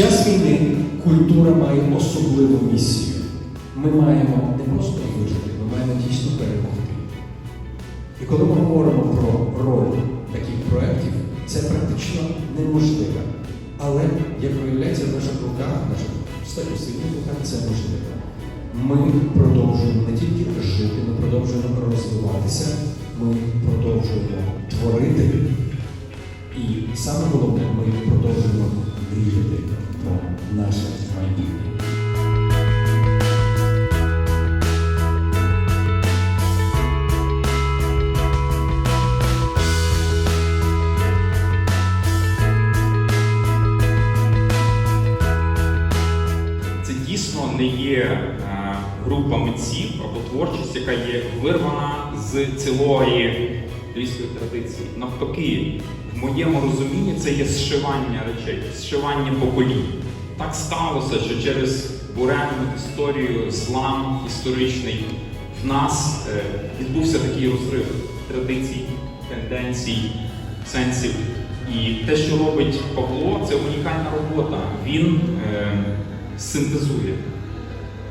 Час війни культура має особливу місію. Ми маємо не просто вижити, ми маємо дійсно перемогти. І коли ми говоримо про роль таких проєктів, це практично неможливо. Але як виявляється в наших руках, в наших статті сильних руках, це можливо. Ми продовжуємо не тільки жити, ми продовжуємо розвиватися, ми продовжуємо творити. І саме головне, ми продовжуємо мріяти про наше майбутнє. Це дійсно не є е, група митців або творчість, яка є вирвана з цілої львівської традиції. Навпаки, в моєму розумінні це є зшивання речей, зшивання поколінь. Так сталося, що через буремну історію, злам історичний в нас е, відбувся такий розрив традицій, тенденцій, сенсів. І те, що робить Павло, це унікальна робота. Він е, синтезує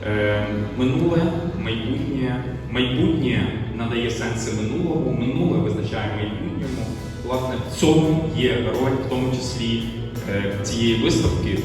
е, минуле, майбутнє. Майбутнє надає сенси минулому, минуле визначає майбутньому. Власне, в цьому є роль, в тому числі е, цієї виставки,